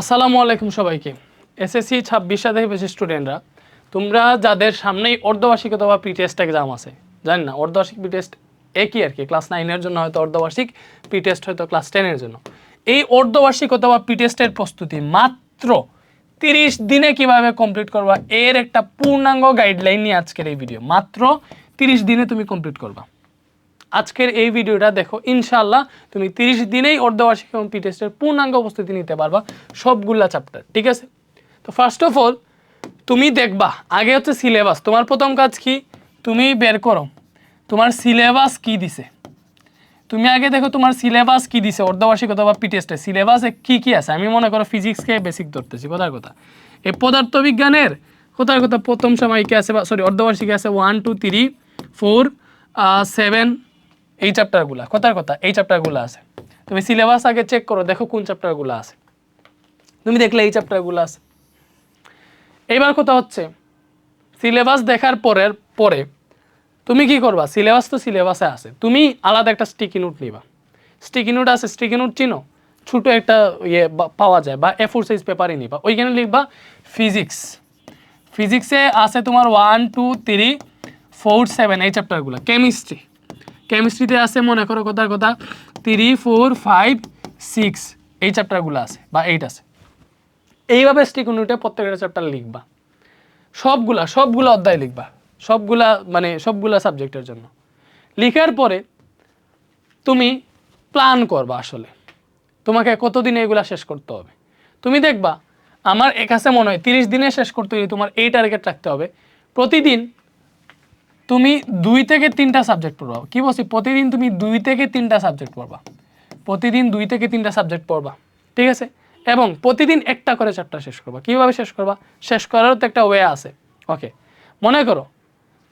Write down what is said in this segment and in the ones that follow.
আসসালামু আলাইকুম সবাইকে। এসএসসি ছাব্বিশ সাথে বেশি স্টুডেন্টরা, তোমরা যাদের সামনেই অর্ধবার্ষিক প্রি টেস্ট এক্সাম আছে, জানি না, অর্ধবার্ষিক টেস্ট একই আর কি ক্লাস নাইনের জন্য হয়তো অর্ধবার্ষিক টেস্ট হয়তো ক্লাস টেনের জন্য। এই অর্ধবার্ষিক অথবা প্রি টেস্টের প্রস্তুতি মাত্র তিরিশ দিনে কীভাবে কমপ্লিট করবা, এর একটা পূর্ণাঙ্গ গাইডলাইন নিয়ে আজকের এই ভিডিও মাত্র তিরিশ দিনে তুমি কমপ্লিট করবা। আজকের এই ভিডিওটা দেখো ইনশাল্লাহ তুমি তিরিশ দিনেই অর্ধবার্ষিক এবং পি টেস্টের পূর্ণাঙ্গ উপস্থিতি নিতে পারবা সবগুলা চ্যাপ্টার ঠিক আছে? তো ফার্স্ট অফ অল তুমি দেখবা, আগে হচ্ছে সিলেবাস তোমার প্রথম কাজ কি? তুমি বের করো, তোমার সিলেবাস কি দিছে? তুমি আগে দেখো তোমার সিলেবাস কি দিছে, অর্ধবার্ষিক অথবা পি টেস্টে সিলেবাসে কী কী আছে? আমি মনে করো ফিজিক্সকে বেসিক ধরতেছি, কথার কথা। এই পদার্থবিজ্ঞানের, কথার কথা প্রথম সময়কে আছে বা সরি অর্ধবার্ষিকে আছে one two three four seven এই চ্যাপ্টারগুলো কথার কথা, এই চ্যাপ্টারগুলো আছে। তুমি সিলেবাস আগে চেক করো, দেখো কোন চ্যাপ্টারগুলো আছে। তুমি দেখলে এই চ্যাপ্টারগুলো আছে। এইবার কথা হচ্ছে সিলেবাস দেখার পরের, পরে তুমি কি করবা? সিলেবাস তো সিলেবাসে আছে। তুমি আলাদা একটা স্টিকি নোট নিবা। স্টিকি নোট আছে স্টিকি নোট চিনো? ছোটো একটা ইয়ে পাওয়া যায় বা এ ফোর সাইজ পেপারই নিবা। ওইখানে লিখবা ফিজিক্স ফিজিক্সে আছে তোমার one two three four seven এই চ্যাপ্টারগুলো কেমিস্ট্রি কেমিস্ট্রিতে আছে, মনে করো কথার কথা থ্রি ফোর ফাইভ সিক্স এই চ্যাপ্টারগুলো আছে, বা এইট আছে। এইভাবে স্টিক নোটে প্রত্যেকটা চ্যাপ্টার লিখবা। সবগুলা সবগুলা অধ্যায় লিখবা। সবগুলা মানে সবগুলা সাবজেক্টের জন্য। লিখার পরে তুমি প্ল্যান করবা আসলে। তোমাকে কতদিনে এগুলা শেষ করতে হবে? তুমি দেখবা, আমার কাছে মনে হয়, তিরিশ দিনে শেষ করতে হলে তোমার এই টার্গেট রাখতে হবে। প্রতিদিন তুমি দুই থেকে তিনটা সাবজেক্ট পড়বা। কি বলছি? প্রতিদিন তুমি দুই থেকে তিনটা সাবজেক্ট পড়বা। প্রতিদিন দুই থেকে তিনটা সাবজেক্ট পড়বা। ঠিক আছে? এবং প্রতিদিন একটা করে চ্যাপ্টার শেষ করবা। কীভাবে শেষ করবা? শেষ করারও তো একটা ওয়ে আছে। ওকে মনে করো,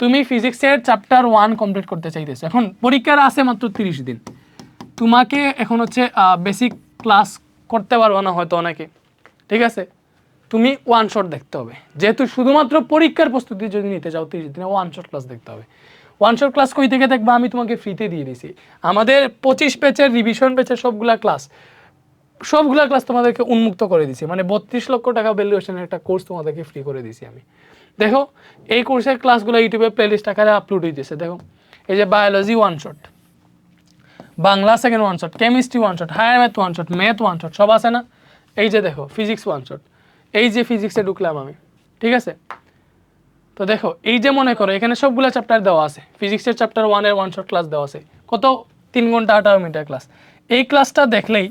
তুমি ফিজিক্সের চ্যাপ্টার ওয়ান কমপ্লিট করতে চাইতেছো। এখন পরীক্ষার আছে মাত্র তিরিশ দিন। তোমাকে এখন হচ্ছে বেসিক ক্লাস করতে পারব না হয়তো অনেকে। ঠিক আছে? তুমি ওয়ান শট দেখতে হবে। যেহেতু শুধুমাত্র পরীক্ষার প্রস্তুতি যদি নিতে চাও, তিরিশ দিনে ওয়ান শট ক্লাস দেখতে হবে। ওয়ান শট ক্লাস কই থেকে দেখবা? আমি তোমাকে ফ্রিতে দিয়ে দিছি। আমাদের পঁচিশ পেচের রিভিশন পেজের সবগুলা ক্লাস সবগুলা ক্লাস তোমাদেরকে উন্মুক্ত করে দিছি। মানে বত্রিশ লক্ষ টাকা ভ্যালুয়েশনের একটা কোর্স তোমাদেরকে ফ্রি করে দিছি আমি। দেখো, এই কোর্সের ক্লাসগুলো ইউটিউবে প্লেলিস্ট আকারে আপলোড হইতেছে দেখো, এই যে biology one shot Bangla second one shot chemistry one shot higher math one shot math one shot সব আছে না? এই যে দেখো ফিজিক্স ওয়ান শট এই যে ফিজিক্সে ঢুকলাম আমি, ঠিক আছে? তো দেখো, এই যে মনে করো, এখানে সবগুলো চ্যাপ্টার দেওয়া আছে। ফিজিক্সের চ্যাপ্টার ওয়ানের ওয়ান শর্ট ক্লাস দেওয়া আছে। কত? তিন ঘণ্টা আঠারো মিনিটের ক্লাস এই ক্লাসটা দেখলেই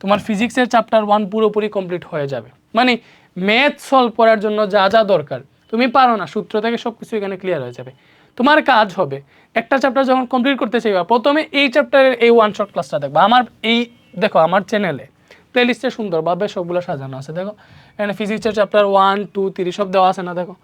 তোমার ফিজিক্সের চ্যাপ্টার ওয়ান পুরোপুরি কমপ্লিট হয়ে যাবে। মানে ম্যাথ সলভ করার জন্য যা যা দরকার, তুমি পারো না, সূত্র থেকে সব কিছু এখানে ক্লিয়ার হয়ে যাবে। তোমার কাজ হবে, একটা চ্যাপ্টার যখন কমপ্লিট করতে চাইবা, প্রথমে এই চ্যাপ্টারের এই ওয়ান শট ক্লাসটা দেখবা। আমার এই, দেখো, আমার চ্যানেলে প্লেলিস্টে সুন্দরভাবে সবগুলো সাজানো আছে দেখো। এখানে ফিজিক্সের চ্যাপ্টার ওয়ান টু থ্রি সব দেওয়া আছে না দেখো।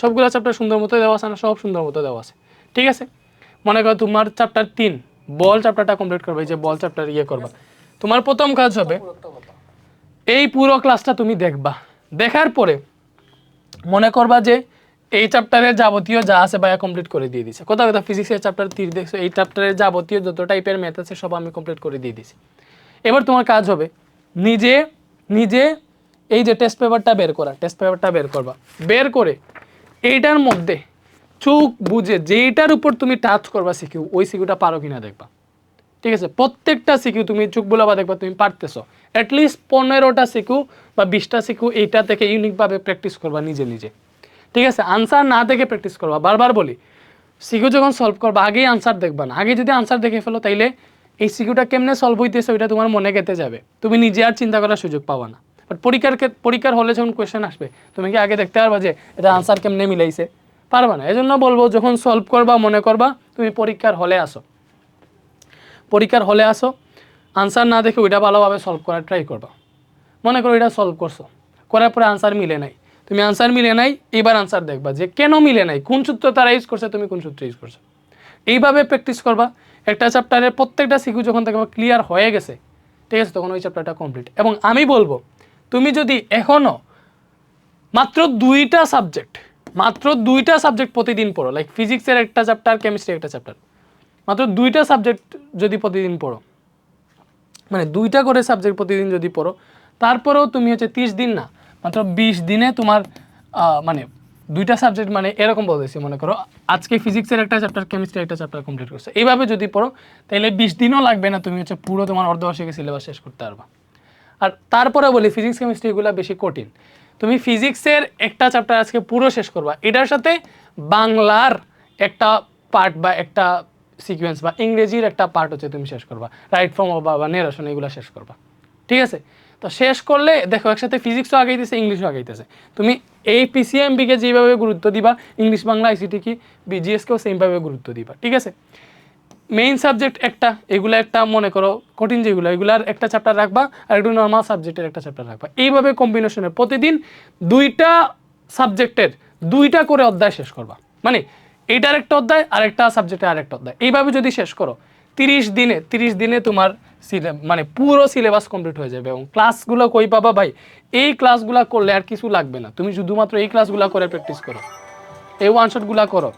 সবগুলো চ্যাপ্টার সুন্দর মতো দেওয়া আছে না সব সুন্দর মতো দেওয়া আছে। ঠিক আছে? মনে করো তোমার চ্যাপ্টার তিন বল চ্যাপ্টারটা কমপ্লিট করবে যে বল চ্যাপ্টার ইয়ে করবা। তোমার প্রথম কাজ হবে এই পুরো ক্লাসটা তুমি দেখবা। দেখার পরে মনে করবা যে এই চ্যাপ্টারের যাবতীয় যা আছে ভাইয়া কমপ্লিট করে দিয়ে দিছে। কোথাও কোথাও ফিজিক্সের চ্যাপ্টার তীর দেখছ এই চ্যাপ্টারের যাবতীয় যত টাইপের ম্যাথ আছে সব আমি কমপ্লিট করে দিয়ে দিছি। এবার তোমার কাজ হবে নিজে নিজে এই যে টেস্ট পেপারটা বের করা টেস্ট পেপারটা বের করবা। বের করে এইটার মধ্যে চোখ বুঝে যেইটার উপর তুমি টাচ করবা সিকিউ ওই সিকিউটা পারো কিনা দেখবা। ঠিক আছে? প্রত্যেকটা সিকিউ তুমি চোখ বোলাবা, দেখবা তুমি পারতেছো। অ্যাটলিস্ট পনেরোটা সিকিউ বা বিশটা সিকিউ এইটা থেকে ইউনিকভাবে প্র্যাকটিস করবা নিজে নিজে। ঠিক আছে? আনসার না দেখে প্র্যাকটিস করবা। বারবার বলি সিকিউ যখন সলভ করবা, আগেই আনসার দেখবা না। আগে যদি আনসার দেখে ফেলো, তাইলে এই সিকিউটা কেমনে সলভ হইতেছে ওইটা তোমার মনে গেতে যাবে। তুমি নিজে আর চিন্তা করার সুযোগ পাবা না। বাট পরীক্ষার পরীক্ষার হলে যখন কোয়েশ্চেন আসবে, তুমি কি আগে দেখতে পারবা যে এটা আনসার কেমনে মিলাইছে? পারবা না। এজন্য বলব, যখন সলভ করবা, মনে করবা, তুমি পরীক্ষার হলে আসো। পরীক্ষার হলে আসো আনসার না দেখে ওইটা ভালোভাবে সলভ করার ট্রাই করবা। মনে করো এটা সলভ করছ। করার পরে আনসার মিলে নাই। তুমি আনসার মিলে নাই এবার আনসার দেখবা যে কেন মিলে নাই? কোন সূত্র তারা ইউজ করছে, তুমি কোন সূত্র ইউজ করছ? এইভাবে প্র্যাকটিস করবা। একটা চ্যাপ্টারের প্রত্যেকটা সিকিউ যখন দেখবা ক্লিয়ার হয়ে গেছে, ঠিক আছে, তখন ওই চ্যাপ্টারটা কমপ্লিট এবং আমি বলব, তুমি যদি এখনও মাত্র দুইটা সাবজেক্ট মাত্র দুইটা সাবজেক্ট প্রতিদিন পড়ো লাইক ফিজিক্সের একটা চ্যাপ্টার কেমিস্ট্রি একটা চ্যাপ্টার মাত্র দুইটা সাবজেক্ট যদি প্রতিদিন পড়ো মানে দুইটা করে সাবজেক্ট প্রতিদিন যদি পড়ো, তারপরেও তুমি হচ্ছে তিরিশ দিন না, মাত্র বিশ দিনে তোমার মানে দুইটা সাবজেক্ট মানে এরকম বলতেছি, মনে করো, আজকে ফিজিক্সের একটা চ্যাপ্টার কেমিস্ট্রি একটা চ্যাপ্টার কমপ্লিট করছ। এইভাবে যদি পড়ো, তাহলে বিশ দিনও লাগবে না তুমি হচ্ছে পুরো তোমার অর্ধবার্ষিকী সিলেবাস শেষ করতে পারবা। আর তারপরে বলি ফিজিক্স কেমিস্ট্রি এগুলো বেশি কঠিন। তুমি ফিজিক্সের একটা চ্যাপ্টার আজকে পুরো শেষ করবা। এটার সাথে বাংলার একটা পার্ট বা একটা সিকোয়েন্স বা ইংরেজির একটা পার্ট হচ্ছে তুমি শেষ করবা। রাইট ফর্ম বা নেরেশন এগুলো শেষ করবা। ঠিক আছে? তো শেষ করলে, দেখো, একসাথে ফিজিক্সও আগাইতেছে ইংলিশও আগাইতেছে। তুমি এই পিসিএমবিকে যেভাবে গুরুত্ব দিবা ইংলিশ বাংলা আইসিটি কি বিজিএসকেও সেমভাবে গুরুত্ব দিবা, ঠিক আছে? মেইন সাবজেক্ট একটা, এগুলো একটা মনে করো কঠিন যেগুলো, এগুলার একটা চ্যাপ্টার রাখবা আর একটু নর্মাল সাবজেক্টের একটা চ্যাপ্টার রাখবা। এইভাবে কম্বিনেশনে প্রতিদিন দুইটা সাবজেক্টের দুইটা করে অধ্যায় শেষ করবা। মানে এইটার একটা অধ্যায় আর একটা সাবজেক্টের আর একটা অধ্যায়। এইভাবে যদি শেষ করো তিরিশ দিনে তিরিশ দিনে তোমার মানে পুরো সিলেবাস কমপ্লিট হয়ে যাবে এবং ক্লাসগুলো কই পাবা ভাই? এই ক্লাসগুলো করলে আর কিছু লাগবে না। তুমি শুধুমাত্র এই ক্লাসগুলো করে প্র্যাকটিস করো। এই ওয়ান শটগুলো করো।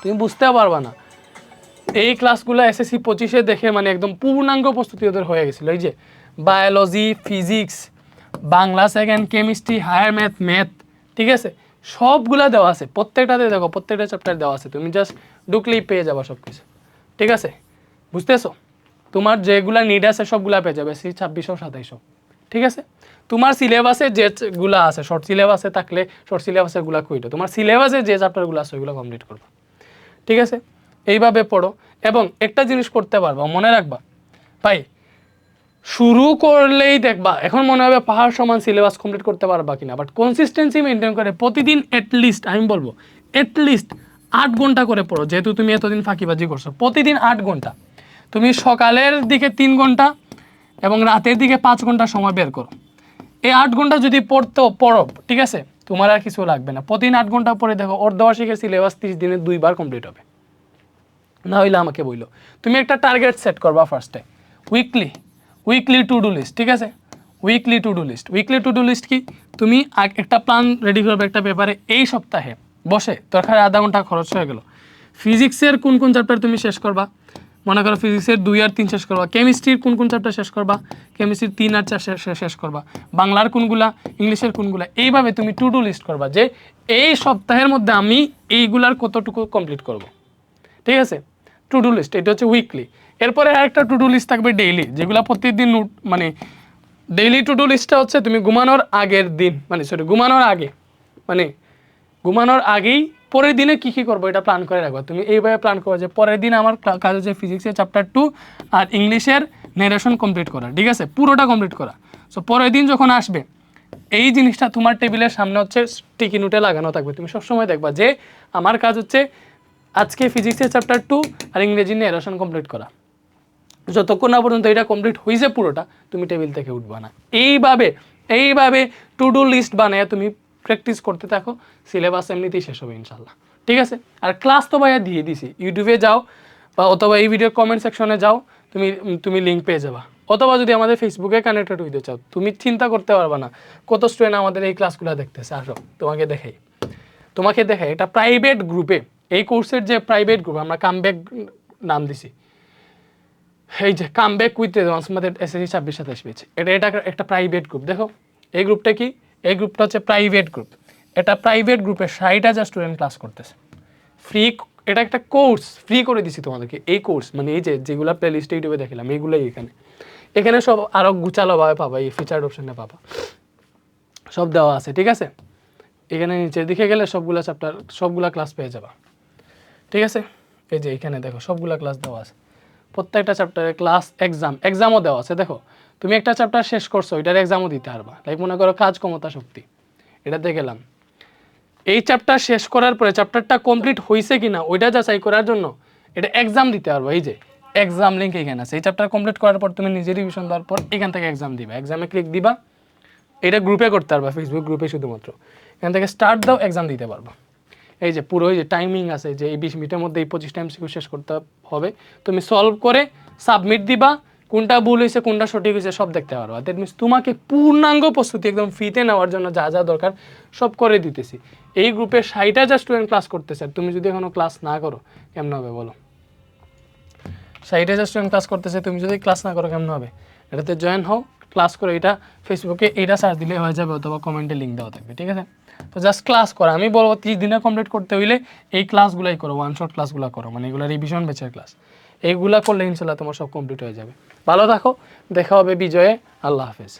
তুমি বুঝতে পারবা না। এই ক্লাসগুলো এসএসসি পঁচিশে দেখে মানে একদম পূর্ণাঙ্গ প্রস্তুতি ওদের হয়ে গেছিল। এই যে biology physics Bangla second chemistry higher math math ঠিক আছে? সবগুলা দেওয়া আছে। প্রত্যেকটাতে দেখো, প্রত্যেকটা চ্যাপ্টার দেওয়া আছে। তুমি জাস্ট ঢুকলেই পেয়ে যাবা সব কিছু ঠিক আছে? বুঝতেছো? তোমার যেগুলা নিড আছে সবগুলা পেয়ে যাবে, সেই ছাব্বিশশো, সাতাইশশো। ঠিক আছে? তোমার সিলেবাসে যেগুলো আছে শর্ট সিলেবাসে থাকলে শর্ট সিলেবাসেরগুলো কইটো তোমার সিলেবাসে যে চ্যাপ্টারগুলো আছে, ওইগুলো কমপ্লিট করবা। ঠিক আছে? এইভাবে পড়ো। এবং একটা জিনিস করতে পারবা, মনে রাখবা। ভাই, শুরু করলেই দেখবা, এখন মনে হবে পাহাড় সমান সিলেবাস কমপ্লিট করতে পারবা কিনা। বাট কনসিস্টেন্সি মেনটেন করে প্রতিদিন লিস্ট আমি বলব অ্যাটলিস্ট আট ঘণ্টা করে পড়ো। যেহেতু তুমি এতদিন ফাঁকিবাজি করছ, প্রতিদিন আট ঘণ্টা। তুমি সকালের দিকে তিন ঘণ্টা এবং রাতের দিকে পাঁচ ঘণ্টা সময় বের করো। এই আট ঘণ্টা যদি পড়তো পড়ো, ঠিক আছে? তোমার আর কিছু লাগবে না। প্রতিদিন আট ঘণ্টা পরে দেখো, অর্ধবার্ষিকের সিলেবাস তিরিশ দিনে দুইবার কমপ্লিট হবে। না হইলে আমাকে বইলো। তুমি একটা টার্গেট সেট করবা ফার্স্টে weekly weekly to do list ঠিক আছে? Weekly to do list weekly to do list কি? তুমি একটা প্ল্যান রেডি করবে একটা পেপারে এই সপ্তাহে বসে দরকার আধা ঘণ্টা খরচ হয়ে গেল। ফিজিক্সের কোন কোন চ্যাপ্টার তুমি শেষ করবা? মনে করো ফিজিক্সের দুই আর তিন শেষ করবা। কেমিস্ট্রির কোন কোন চ্যাপ্টার শেষ করবা? কেমিস্ট্রির তিন আর চার শেষ- করবা। বাংলার কোনগুলা, ইংলিশের কোনগুলা, এইভাবে তুমি টু ডু লিস্ট করবা যে এই সপ্তাহের মধ্যে আমি এইগুলার কতটুকু কমপ্লিট করব। ঠিক আছে? টু ডু লিস্ট এটা হচ্ছে উইকলি এরপরে আরেকটা টু ডু লিস্ট থাকবে ডেইলি যেগুলো প্রতিদিন মানে ডেইলি টু ডু লিস্টটা হচ্ছে তুমি ঘুমানোর আগের দিন মানে সরি ঘুমানোর আগে মানে ঘুমানোর আগেই পরের দিনে কী কী করব এটা প্ল্যান করে রাখবা। তুমি এইভাবে প্ল্যান করো যে পরের দিন আমার কাজ হচ্ছে ফিজিক্সের চ্যাপ্টার টু আর ইংলিশের নেরেশন কমপ্লিট করা, ঠিক আছে? পুরোটা কমপ্লিট করা। সো পরের দিন যখন আসবে, এই জিনিসটা তোমার টেবিলের সামনে হচ্ছে স্টিকি নোটে লাগানো থাকবে। তুমি সবসময় দেখবা যে আমার কাজ হচ্ছে আজকে ফিজিক্সের চ্যাপ্টার টু আর ইংরেজি নেরেশন কমপ্লিট করা। যতক্ষণ না পর্যন্ত এটা কমপ্লিট হয়েছে পুরোটা, তুমি টেবিল থেকে উঠবা না। এইভাবে এইভাবে টু ডু লিস্ট বানায় তুমি প্র্যাকটিস করতে থাকো সিলেবাস এমনিতেই শেষ হবে ইনশাল্লাহ ঠিক আছে? আর ক্লাস তো ভাইয়া দিয়ে দিছি। ইউটিউবে যাও বা অথবা এই ভিডিও কমেন্ট সেকশনে যাও, তুমি তুমি লিঙ্ক পেয়ে যাবা। অথবা যদি আমাদের ফেসবুকে কানেক্টেড হইতে চাও, তুমি চিন্তা করতে পারবা না কত স্টুডেন্ট আমাদের এই ক্লাসগুলো দেখতেছে। আসো, তোমাকে দেখাই। তোমাকে দেখাই, এটা প্রাইভেট গ্রুপে এই কোর্সের যে প্রাইভেট গ্রুপ আমরা কামব্যাক নাম দিছি। এই যে কাম ব্যাক উইথ আমাদের এসএসসি ছাব্বিশ সাতাশ পেয়েছে। এটা এটা একটা প্রাইভেট গ্রুপ দেখো, এই গ্রুপটা কি? এই গ্রুপটা হচ্ছে প্রাইভেট গ্রুপ এটা প্রাইভেট গ্রুপে ষাট হাজার স্টুডেন্ট ক্লাস করতেছে। ফ্রি এটা একটা কোর্স ফ্রি করে দিছি তোমাদেরকে। এই কোর্স মানে এই যে যেগুলো প্লে লিস্টে ইউটিউবে দেখিলাম এইগুলোই এখানে। এখানে সব আরও গুচালোভাবে পাবা, এই ফিচার্ড অপশানে পাবা। সব দেওয়া আছে, ঠিক আছে? এখানে নিচের দিকে গেলে সবগুলা চ্যাপ্টার সবগুলা ক্লাস পেয়ে যাবা। ঠিক আছে? এই যে এখানে দেখো, সবগুলা ক্লাস দেওয়া আছে। প্রত্যেকটা চ্যাপ্টারে ক্লাস এক্সাম এক্সামও দেওয়া আছে, দেখো। তুমি একটা চ্যাপ্টার শেষ করছ, এটার এক্সামও দিতে পারবা লাইক মনে করো কাজ ক্ষমতা শক্তি। এটাতে গেলাম। এই চ্যাপ্টার শেষ করার পরে চ্যাপ্টারটা কমপ্লিট হয়েছে কিনা, ওইটা যাচাই করার জন্য এটা এক্সাম দিতে পারব। এই যে এক্সাম লিঙ্ক এখানে আছে। এই চ্যাপ্টার কমপ্লিট করার পর তুমি নিজে রিভিশন দেওয়ার পর এখান থেকে এক্সাম দিবা। এক্সামে ক্লিক দিবা। এটা গ্রুপে করতে পারবা ফেসবুক গ্রুপে শুধুমাত্র। এখান থেকে স্টার্ট দাও এক্সাম দিতে পারবা। এই যে, পুরো যে টাইমিং আছে যে এই বিশ মিনিটের মধ্যে এই পঁচিশ টাইম শেষ করতে হবে। তুমি সলভ করে সাবমিট দিবা। কোনটা ভুল হয়েছে, কোনটা সঠিক হয়েছে, সব দেখতে পারবা দ্যাট মিনস তোমাকে পূর্ণাঙ্গ প্রস্তুতি একদম ফিতে নেওয়ার জন্য যা যা দরকার, সব করে দিতেছি। এই গ্রুপে ষাটটা যা স্টুডেন্ট ক্লাস করতেছে। তুমি যদি এখনও ক্লাস না করো, কেমন হবে বলো? ষাটটা যা স্টুডেন্ট ক্লাস করতেছে, তুমি যদি ক্লাস না করো, কেমন হবে? এটাতে জয়েন হও ক্লাস করে এটা ফেসবুকে এটা সার্চ দিলে হয়ে যাবে অথবা কমেন্টে লিঙ্ক দেওয়া থাকবে, ঠিক আছে? তো জাস্ট ক্লাস করো। আমি বলব, তিরিশ দিনে কমপ্লিট করতে হইলে এই ক্লাসগুলাই করো ওয়ান শট ক্লাসগুলো করো মানে এগুলো রিভিশন বেচার ক্লাস এইগুলা করলে ইনশাল্লাহ তোমার সব কমপ্লিট হয়ে যাবে। ভালো থাকো, দেখা হবে বিজয়ে। আল্লাহ হাফেজ।